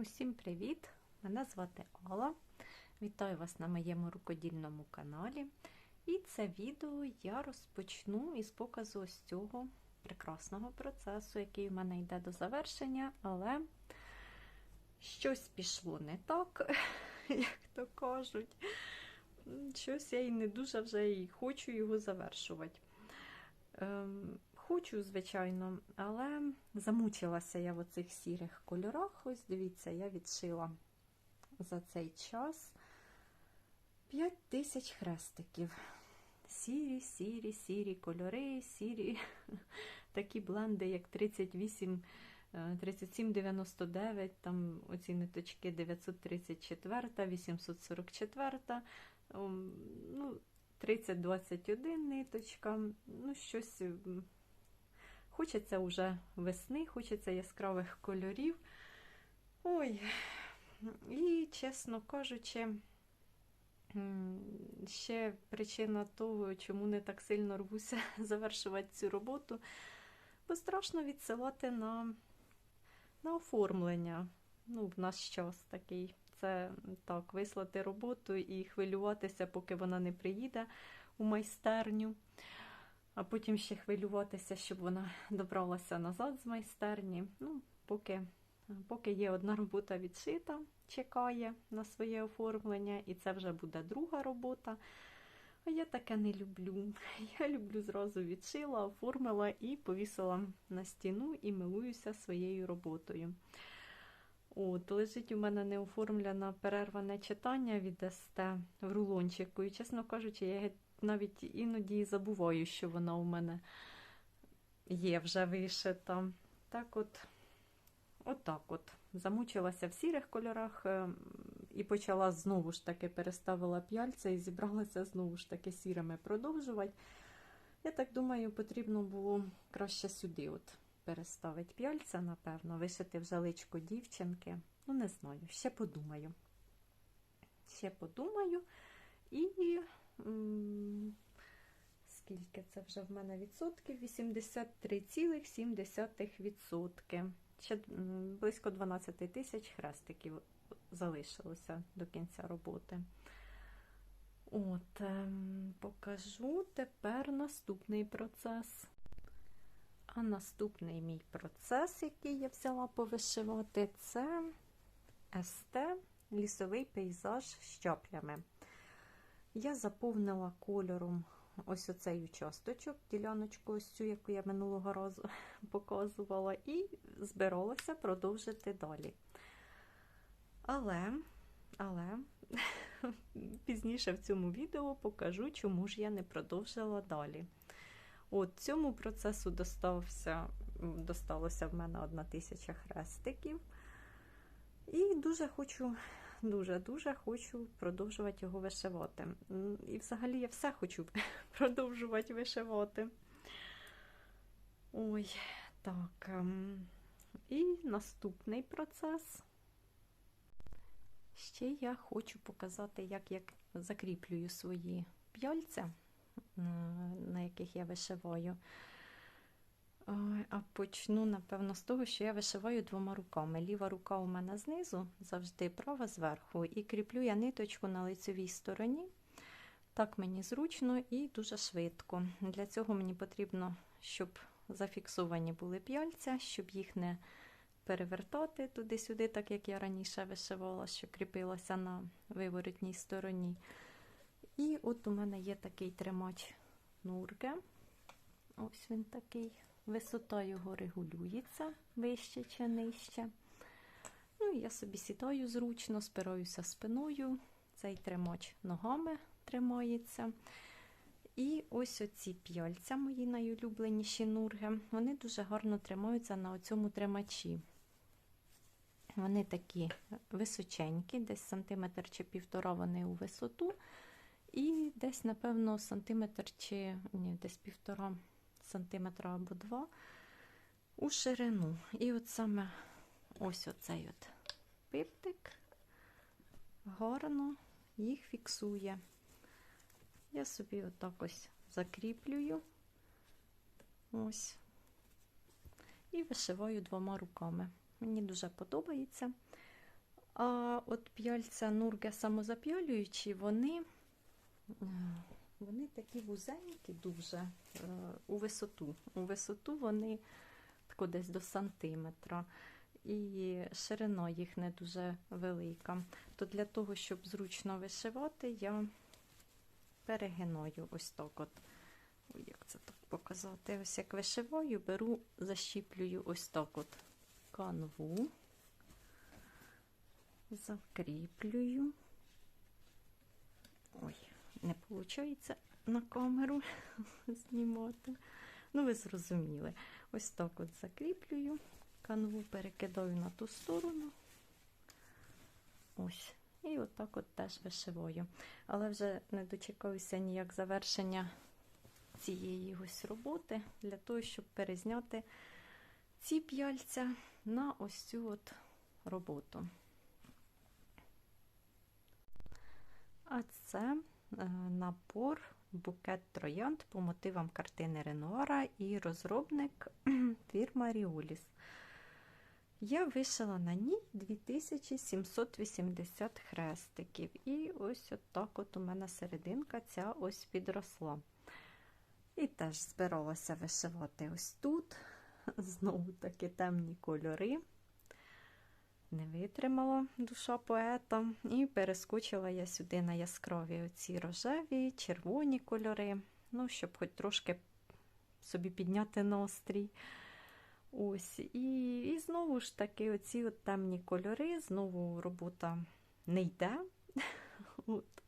Усім привіт! Мене звати Алла. Вітаю вас на моєму рукодільному каналі. І це відео я розпочну із показу ось цього прекрасного процесу, який в мене йде до завершення, але щось пішло не так, як то кажуть. Щось я і не дуже вже і хочу його завершувати. Хочу, звичайно, але замучилася я в оцих сірих кольорах. Ось дивіться, я відшила за цей час 5 тисяч хрестиків. Сірі, сірі, сірі кольори, сірі такі бленди, як 38, 3799, там оці ниточки 934, 844, ну, 3021 ниточка, ну, щось. Хочеться вже весни, хочеться яскравих кольорів. Ой, і, чесно кажучи, ще причина того, чому не так сильно рвуся завершувати цю роботу, бо страшно відсилати на, на оформлення. Ну, в наш час такий. Це так, вислати роботу і хвилюватися, поки вона не приїде у майстерню а потім ще хвилюватися, щоб вона добралася назад з майстерні. Ну, Поки поки є одна робота відшита, чекає на своє оформлення, і це вже буде друга робота. А я таке не люблю. Я люблю зразу відшила, оформила і повісила на стіну і милуюся своєю роботою. От, Лежить у мене неоформлене перерване читання від СТ в рулончику. І, чесно кажучи, я навіть іноді забуваю, що вона у мене є вже вишита. Так от, от так от. Замучилася в сірих кольорах е, і почала знову ж таки переставила п'яльця і зібралася знову ж таки сірими продовжувати. Я так думаю, потрібно було краще сюди от переставити п'яльця, напевно, вишити в жаличку дівчинки. Ну, не знаю, ще подумаю. Ще подумаю і скільки це вже в мене відсотків? 83,7%. Ще близько 12 тисяч хрестиків залишилося до кінця роботи. От, ем, покажу тепер наступний процес. А наступний мій процес, який я взяла повишивати, це СТ лісовий пейзаж з чаплями. Я заповнила кольором ось оцей участочок, діляночку, ось цю, яку я минулого разу показувала, і збиралася продовжити далі. Але, але, пізніше в цьому відео покажу, чому ж я не продовжила далі. От Цьому процесу достався, досталося в мене одна тисяча хрестиків. І дуже хочу дуже-дуже хочу продовжувати його вишивати. І взагалі я все хочу продовжувати вишивати. Ой, так. Ем, і наступний процес. Ще я хочу показати, як я закріплюю свої п'яльця, на яких я вишиваю. А почну, напевно, з того, що я вишиваю двома руками. Ліва рука у мене знизу, завжди права зверху, і кріплю я ниточку на лицевій стороні. Так мені зручно і дуже швидко. Для цього мені потрібно, щоб зафіксовані були п'яльця, щоб їх не перевертати туди-сюди, так як я раніше вишивала, що кріпилася на виворотній стороні. І от у мене є такий тримач нурки. Ось він такий. Висота його регулюється вище чи нижче. Ну, я собі сідаю зручно, спираюся спиною, цей тримач ногами тримається. І ось оці п'яльця, мої найулюбленіші нурги, вони дуже гарно тримаються на цьому тримачі. Вони такі височенькі, десь сантиметр чи півтора вони у висоту. І десь, напевно, сантиметр чи ні, десь півтора сантиметра або два у ширину. І от саме ось оцей от пиптик гарно їх фіксує. Я собі отак ось закріплюю ось. І вишиваю двома руками. Мені дуже подобається. А от п'яльця нурге самозап'ялюючі, вони, вони такі вузенькі дуже е, у висоту. У висоту вони тако десь до сантиметра. І ширина їх не дуже велика. То для того, щоб зручно вишивати, я перегинаю ось так от. Ой, як це так показати? Ось як вишиваю, беру, защіплюю ось так от канву, закріплюю. Ой, не виходить на камеру знімати. Ну, ви зрозуміли. Ось так от закріплюю, канву перекидаю на ту сторону. Ось. І отак от теж вишиваю. Але вже не дочекаюся ніяк завершення цієї ось роботи для того, щоб перезняти ці п'яльця на ось цю от роботу. А це набор букет троянд по мотивам картини Ренуара і розробник фірма Ріоліс. Я вишила на ній 2780 хрестиків. І ось от так от у мене серединка ця ось підросла. І теж збиралася вишивати ось тут. Знову таки темні кольори. Не витримала душа поета. І перескочила я сюди на яскраві оці рожеві, червоні кольори. Ну, щоб хоч трошки собі підняти настрій. Ось, і і знову ж таки, оці от темні кольори, знову робота не йде. От.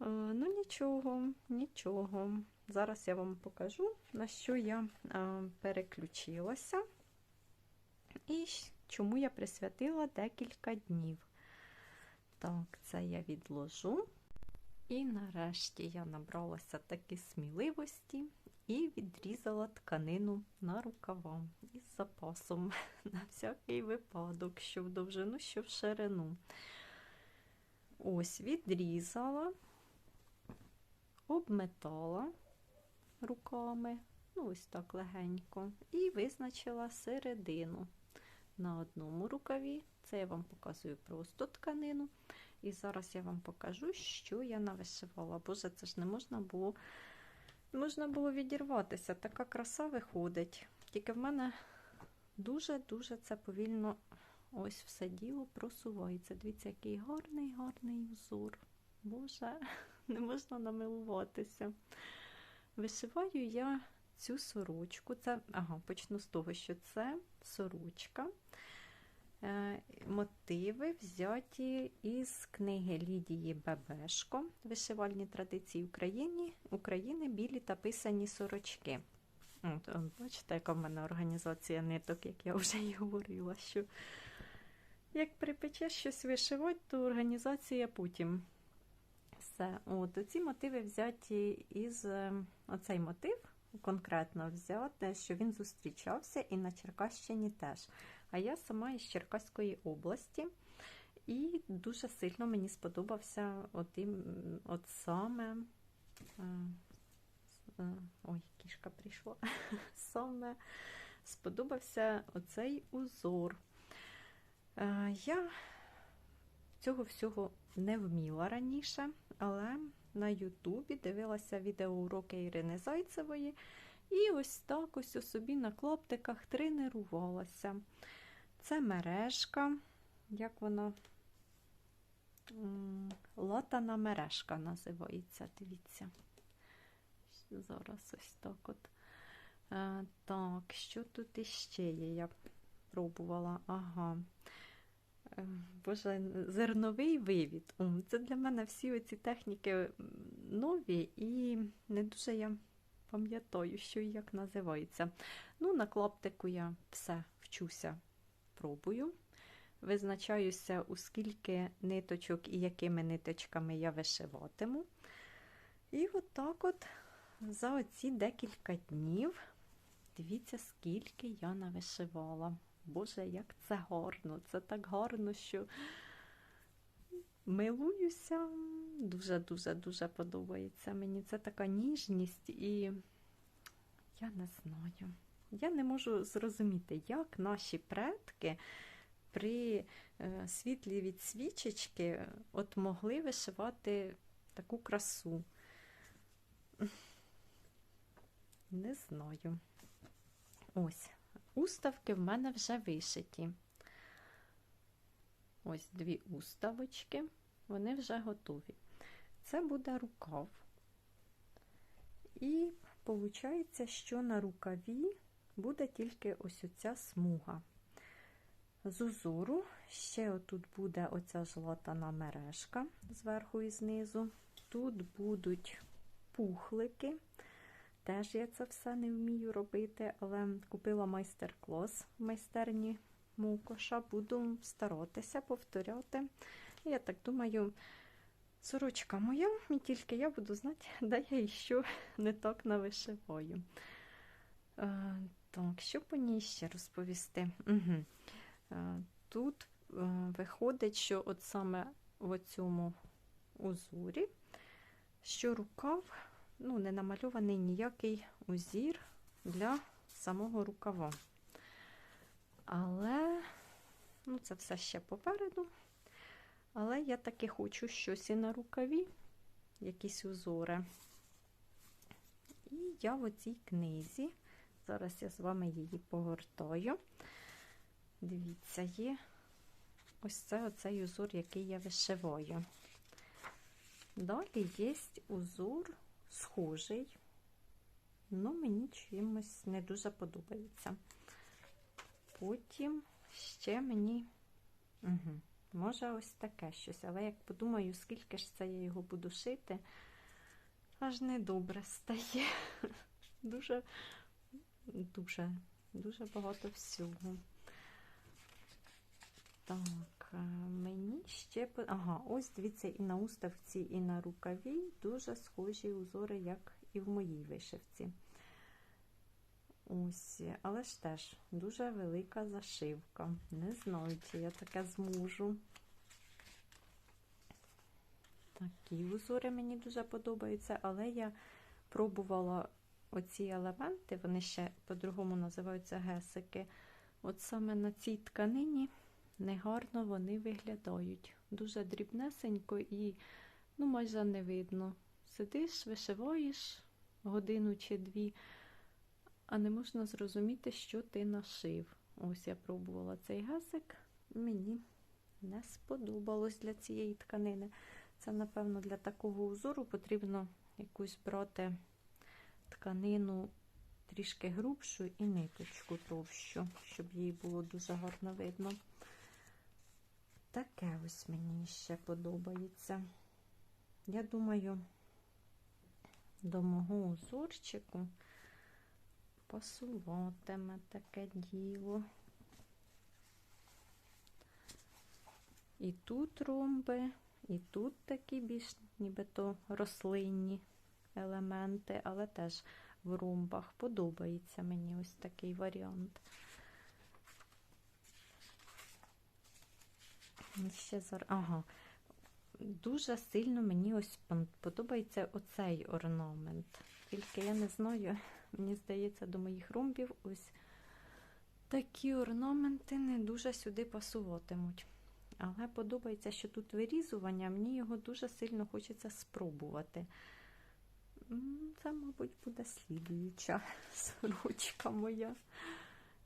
Е, ну, нічого, нічого. Зараз я вам покажу, на що я е, переключилася і чому я присвятила декілька днів. Так, це я відложу. І нарешті я набралася таки сміливості і відрізала тканину на рукава із запасом на всякий випадок, що в довжину, що в ширину. Ось відрізала, обметала руками, ну ось так легенько, і визначила середину на одному рукаві. Це я вам показую просто тканину. І зараз я вам покажу, що я навишивала. Боже, це ж не можна було можна було відірватися. Така краса виходить. Тільки в мене дуже-дуже це повільно ось все діло просувається. Дивіться, який гарний, гарний узор. Боже, не можна намилуватися. Вишиваю я цю сорочку. Це, ага, почну з того, що це сорочка. Е, мотиви взяті із книги Лідії Бебешко Вишивальні традиції України, України білі та писані сорочки. От, Бачите, яка в мене організація ниток, як я вже й говорила, що як припечеш щось вишивати, то організація потім. Все. От, Ці мотиви взяті із е, оцей мотив конкретно взяти, що він зустрічався і на Черкащині теж. А я сама із Черкаської області. І дуже сильно мені сподобався от, от саме. Е, е, ой, кішка прийшла. Саме сподобався оцей узор. Е, я цього всього не вміла раніше, але на Ютубі дивилася відеоуроки Ірини Зайцевої. І ось так ось у собі на клаптиках тренувалася. Це мережка, як вона латана мережка називається, дивіться. Зараз ось так от. Так, що тут іще є? Я пробувала. Ага. Е, боже, зерновий вивід. Це для мене всі оці техніки нові і не дуже я пам'ятаю, що і як називається. Ну, на клаптику я все вчуся пробую. Визначаюся, у скільки ниточок і якими ниточками я вишиватиму. І отак от, за оці декілька днів, дивіться, скільки я навишивала. Боже, як це гарно! Це так гарно, що милуюся. Дуже-дуже-дуже подобається мені. Це така ніжність, і я не знаю. Я не можу зрозуміти, як наші предки при е, світлі від свічечки от могли вишивати таку красу. Не знаю. Ось, уставки в мене вже вишиті. Ось дві уставочки, вони вже готові. Це буде рукав. І виходить, що на рукаві буде тільки ось оця смуга. З узору ще отут буде оця жлатана мережка зверху і знизу. Тут будуть пухлики. Теж я це все не вмію робити, але купила майстер-клас в майстерні Мукоша. Буду старатися повторяти. Я так думаю, сорочка моя, і тільки я буду знати, де я і що не так навишиваю. Е, так, що по ній ще розповісти? Угу. Тут е, виходить, що от саме в цьому узорі, що рукав ну, не намальований ніякий узір для самого рукава. Але, ну, це все ще попереду. Але я таки хочу щось і на рукаві, якісь узори. І я в оцій книзі, зараз я з вами її погортаю. Дивіться, є ось це оцей узор, який я вишиваю. Далі є узор схожий, але мені чимось не дуже подобається. Потім ще мені, угу, може, ось таке щось, але як подумаю, скільки ж це я його буду шити, аж недобре стає. Дуже, дуже, дуже багато всього. Так, мені ще. Ага, ось дивіться, і на уставці, і на рукаві дуже схожі узори, як і в моїй вишивці. Ось, але ж теж дуже велика зашивка. Не знаю, чи я таке зможу. Такі узори мені дуже подобаються, але я пробувала оці елементи, вони ще по-другому називаються гесики. От саме на цій тканині негарно вони виглядають. Дуже дрібнесенько і ну, майже не видно. Сидиш, вишиваєш годину чи дві, а не можна зрозуміти, що ти нашив. Ось я пробувала цей гасик, мені не сподобалось для цієї тканини. Це, напевно, для такого узору потрібно якусь брати тканину трішки грубшу і ниточку товщу, щоб їй було дуже гарно видно. Таке ось мені ще подобається. Я думаю, до мого узорчику пасуватиме таке діло. І тут ромби, і тут такі більш нібито рослинні елементи, але теж в ромбах подобається мені ось такий варіант. Ще зараз. Ага. Дуже сильно мені ось подобається оцей орнамент. Тільки я не знаю, мені здається, до моїх ромбів ось такі орнаменти не дуже сюди пасуватимуть. Але подобається, що тут вирізування, мені його дуже сильно хочеться спробувати. Це, мабуть, буде слідуюча сорочка моя.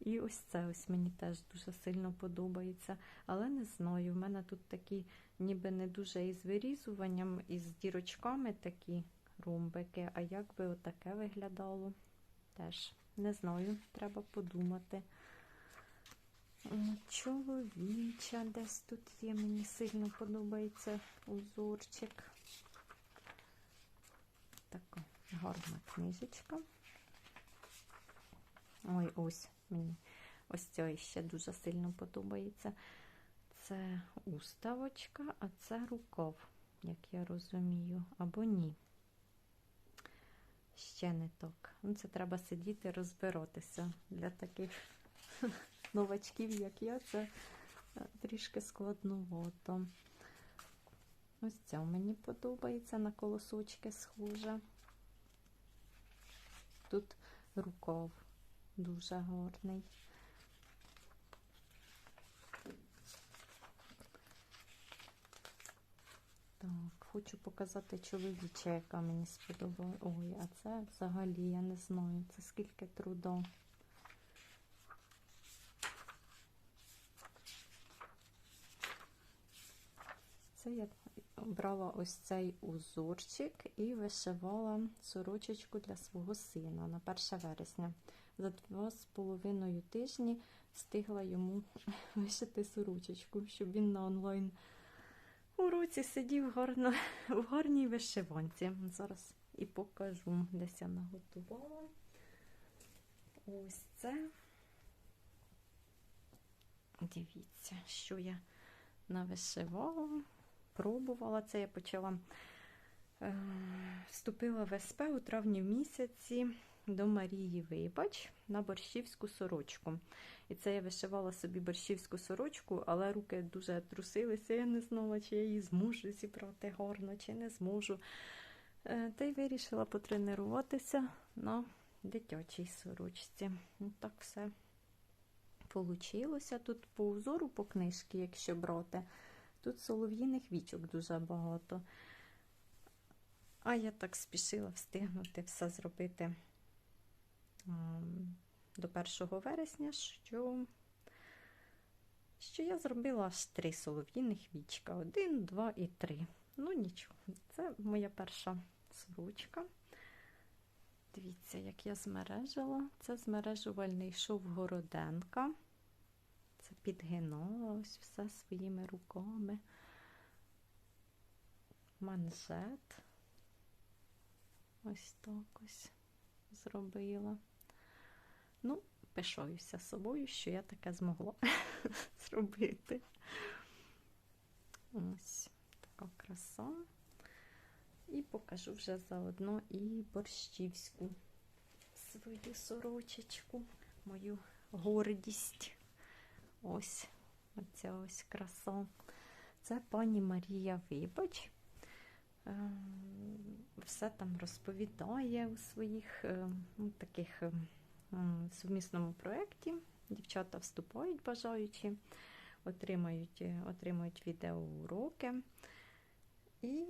І ось це ось мені теж дуже сильно подобається. Але не знаю, в мене тут такі, ніби не дуже із вирізуванням, із дірочками такі ромбики. А як би отаке виглядало? Теж не знаю, треба подумати. Чоловіча десь тут є, мені сильно подобається узорчик. Така гарна книжечка. Ой, ось мені ось цей ще дуже сильно подобається. Це уставочка, а це рукав, як я розумію, або ні. Ще не так. Ну, Це треба сидіти, розбиратися. Для таких новачків, як я, це е, трішки складновато. Ось це мені подобається на колосочки схоже. Тут рукав дуже гарний. Так, хочу показати чоловіча, яка мені сподобалася. Ой, а це взагалі, я не знаю, це скільки трудо. Це я брала ось цей узорчик і вишивала сорочечку для свого сина на 1 вересня. За два з половиною тижні встигла йому вишити сорочечку, щоб він на онлайн уроці сидів гарно в гарній вишиванці. Зараз і покажу, десь я наготувала. Ось це. Дивіться, що я навишивала, пробувала це. Я почала е, вступила в СП у травні місяці до Марії Вибач на борщівську сорочку. І це я вишивала собі борщівську сорочку, але руки дуже трусилися. Я не знала, чи я її зможу зібрати гарно, чи не зможу. Е, Та й вирішила потренуватися на дитячій сорочці. Ну, Так все получилося. Тут по узору, по книжці, якщо брати, тут солов'їних вічок дуже багато. А я так спішила встигнути все зробити до 1 вересня, що що я зробила аж три солов'їних вічка. Один, два і три. Ну нічого, це моя перша сорочка. Дивіться, як я змережила. Це змережувальний шов Городенка. Це підгинала все своїми руками. Манжет. Ось так ось зробила. Ну, пишаюся собою, що я таке змогла зробити. Ось така краса. І покажу вже заодно і борщівську свою сорочечку, мою гордість. Ось оця ось краса. Це пані Марія Вибач. Все там розповідає у своїх ну, таких сумісному проєкті. Дівчата вступають, бажаючи, отримають, отримують відеоуроки. І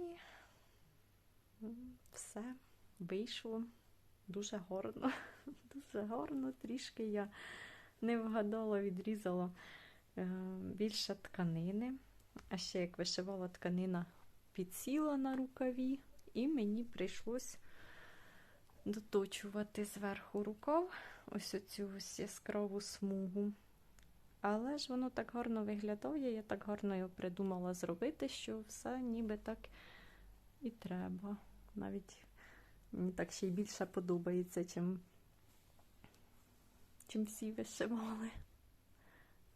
все вийшло дуже гарно. Дуже гарно. Трішки я не вгадала, відрізала е, більше тканини. А ще як вишивала тканина, підсіла на рукаві, і мені прийшлось доточувати зверху рукав ось оцю ось яскраву смугу. Але ж воно так гарно виглядає, я так гарно його придумала зробити, що все ніби так і треба. Навіть мені так ще й більше подобається, чим, чим всі вишивали.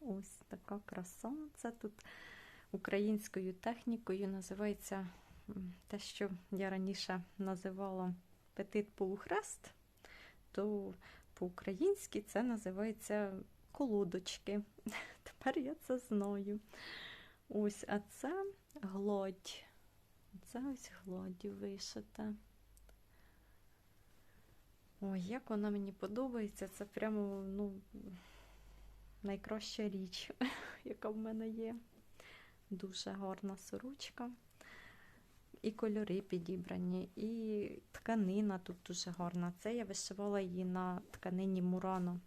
Ось така краса. Це тут українською технікою називається те, що я раніше називала петит полухрест, то по-українськи це називається колодочки. Тепер я це знаю. Ось, а це гладь. Це ось гладдю вишита. Ой, як вона мені подобається, це прямо ну, найкраща річ, яка в мене є. Дуже гарна сорочка. І кольори підібрані, і тканина тут дуже гарна. Це я вишивала її на тканині Мурано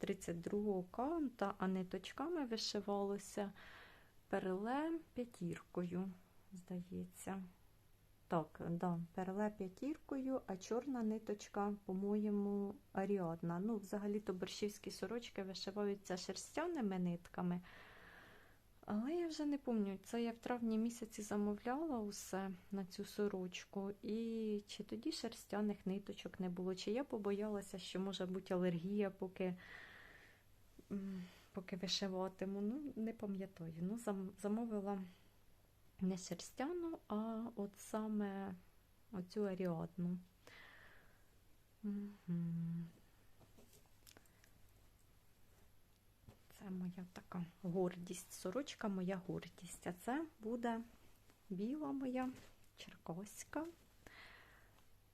32-го каунта, а ниточками вишивалося переле п'ятіркою, здається. Так, да, переле п'ятіркою, а чорна ниточка, по-моєму, аріадна. Ну, взагалі-то борщівські сорочки вишиваються шерстяними нитками. Але я вже не пам'ятаю, це я в травні місяці замовляла усе на цю сорочку, і чи тоді шерстяних ниточок не було, чи я побоялася, що може бути алергія, поки поки вишиватиму. Ну, не пам'ятаю. Ну, замовила не шерстяну, а от саме оцю аріадну. Це моя така гордість. Сорочка моя гордість. А це буде біла моя черкоська.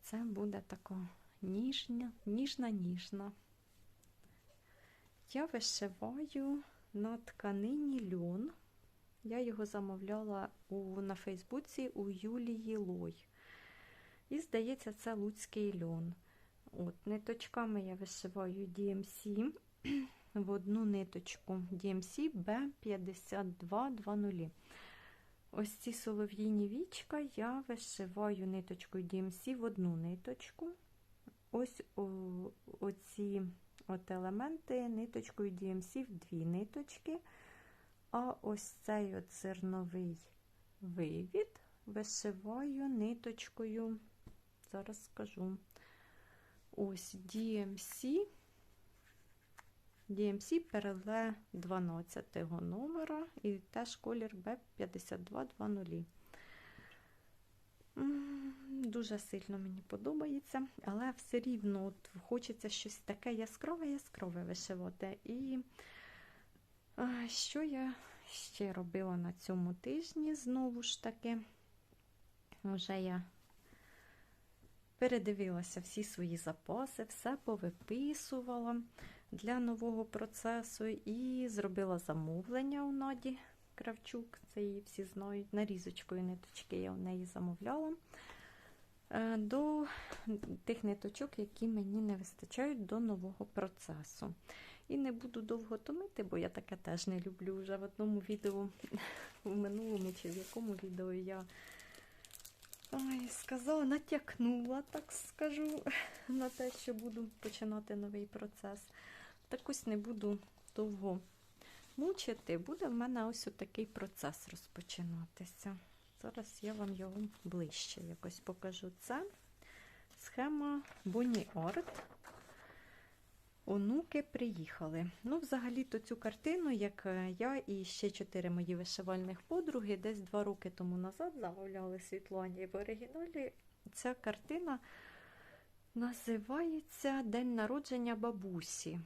Це буде така ніжна, ніжна, ніжна. Я вишиваю на тканині льон. Я його замовляла у, на Фейсбуці у Юлії Лой. І, здається, це луцький льон. От, Ниточками я вишиваю DMC в одну ниточку DMC B5220. Ось ці солов'їні вічка я вишиваю ниточкою DMC в одну ниточку. Ось оці от елементи ниточкою DMC в дві ниточки. А ось цей от вивід вишиваю ниточкою, зараз скажу, ось DMC, DMC переле 12 номера і теж колір B5220. Дуже сильно мені подобається, але все рівно от хочеться щось таке яскраве-яскраве вишивати. І що я ще робила на цьому тижні? Знову ж таки, вже я передивилася всі свої запаси, все повиписувала для нового процесу і зробила замовлення у Наді Кравчук. Це її всі знають. Нарізочкою ниточки я в неї замовляла. До тих ниточок, які мені не вистачають до нового процесу. І не буду довго томити, бо я таке теж не люблю. Вже в одному відео, в минулому чи в якому відео я ой, сказала, натякнула, так скажу, на те, що буду починати новий процес. Так ось не буду довго мучити, буде в мене ось такий процес розпочинатися. Зараз я вам його ближче якось покажу. Це схема Bonnie Art. Онуки приїхали. Ну, взагалі-то цю картину, як я і ще чотири мої вишивальних подруги, десь два роки тому назад замовляли Світлані в оригіналі. Ця картина називається День народження бабусі.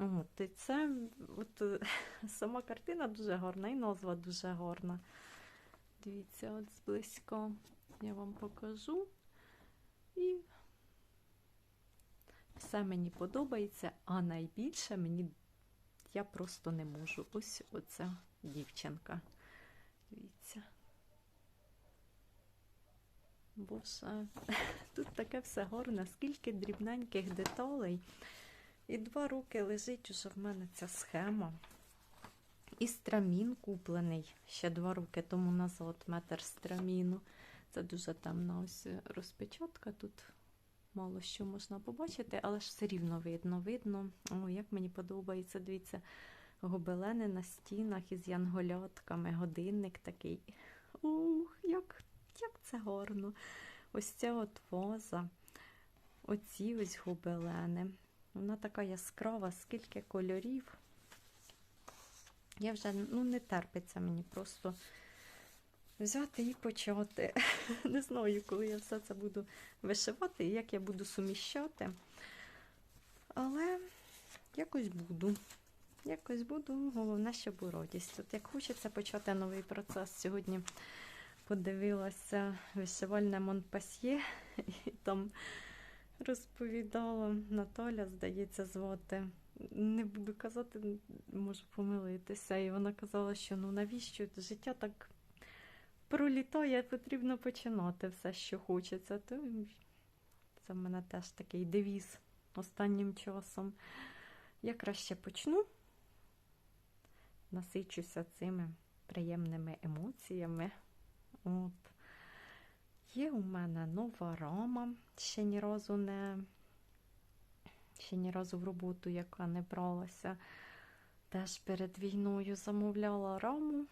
От, і це от, Сама картина дуже гарна, і назва дуже гарна. Дивіться, от зблизька я вам покажу. І все мені подобається, а найбільше мені я просто не можу. Ось оця дівчинка. Дивіться. Боже, тут таке все гарне, скільки дрібненьких деталей. І два роки лежить уже в мене ця схема. І страмін куплений ще два роки тому назад, метр страміну. Це дуже темна ось розпечатка. Тут мало що можна побачити, але ж все рівно видно. Видно, О, як мені подобається, дивіться, гобелени на стінах із янголятками, годинник такий. Ух, як, як це гарно! Ось ця от ваза, оці ось гобелени. Вона така яскрава, скільки кольорів. Я вже ну, не терпиться мені просто взяти і почати. Не знаю, коли я все це буду вишивати і як я буду суміщати. Але якось буду. Якось буду, головне, щоб у радість. От як хочеться почати новий процес. Сьогодні подивилася вишивальне Монпасьє і там розповідала Наталя, здається, звати. Не буду казати, можу помилитися. І вона казала, що ну навіщо життя так пролітає, потрібно починати все, що хочеться. То Це в мене теж такий девіз останнім часом. Я краще почну, насичуся цими приємними емоціями. От. Є у мене нова рама, ще ні разу не ще ні разу в роботу, яка не бралася. Теж перед війною замовляла раму,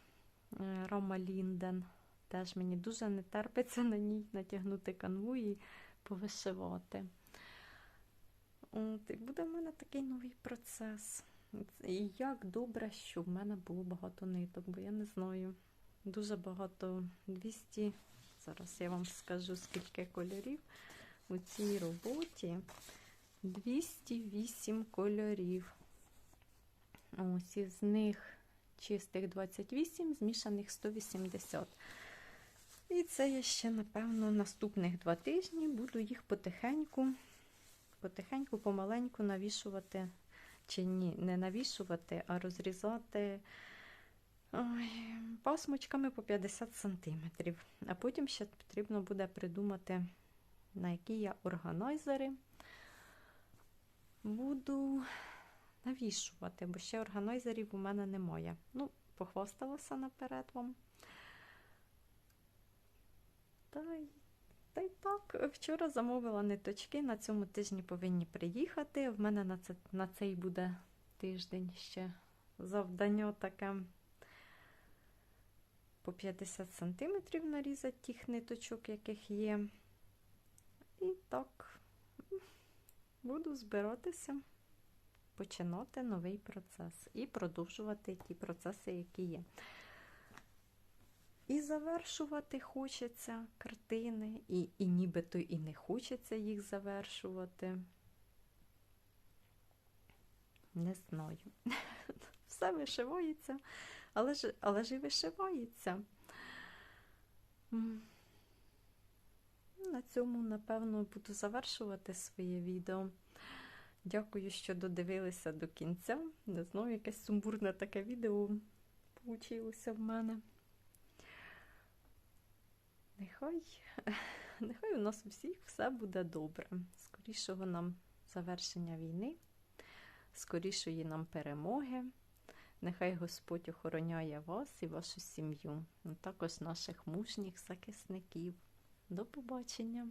е, рама Лінден. Теж мені дуже не терпиться на ній натягнути канву і повишивати. От, І буде в мене такий новий процес. І як добре, що в мене було багато ниток, бо я не знаю. Дуже багато 200. Зараз я вам скажу, скільки кольорів у цій роботі. 208 кольорів. Ось із них чистих 28, змішаних 180. І це я ще, напевно, наступних два тижні буду їх потихеньку, потихеньку, помаленьку навішувати, чи ні, не навішувати, а розрізати Пасмочками по 50 сантиметрів. А потім ще потрібно буде придумати, на які я органайзери буду навішувати, бо ще органайзерів у мене немає. Ну, похвасталася наперед вам. Та й, та й так, вчора замовила ниточки, на цьому тижні повинні приїхати. В мене на, це, на цей буде тиждень ще завдання таке по 50 см нарізати тих ниточок, яких є. І так буду збиратися, починати новий процес і продовжувати ті процеси, які є. І завершувати хочеться картини, і, і нібито і не хочеться їх завершувати. Не знаю. Все вишивається, але ж, але ж і вишивається. На цьому, напевно, буду завершувати своє відео. Дякую, що додивилися до кінця. Не знаю, якесь сумбурне таке відео вийшло в мене. Нехай, нехай у нас у всіх все буде добре. Скорішого нам завершення війни, скорішої нам перемоги. Нехай Господь охороняє вас і вашу сім'ю, а також наших мужніх захисників. До побачення!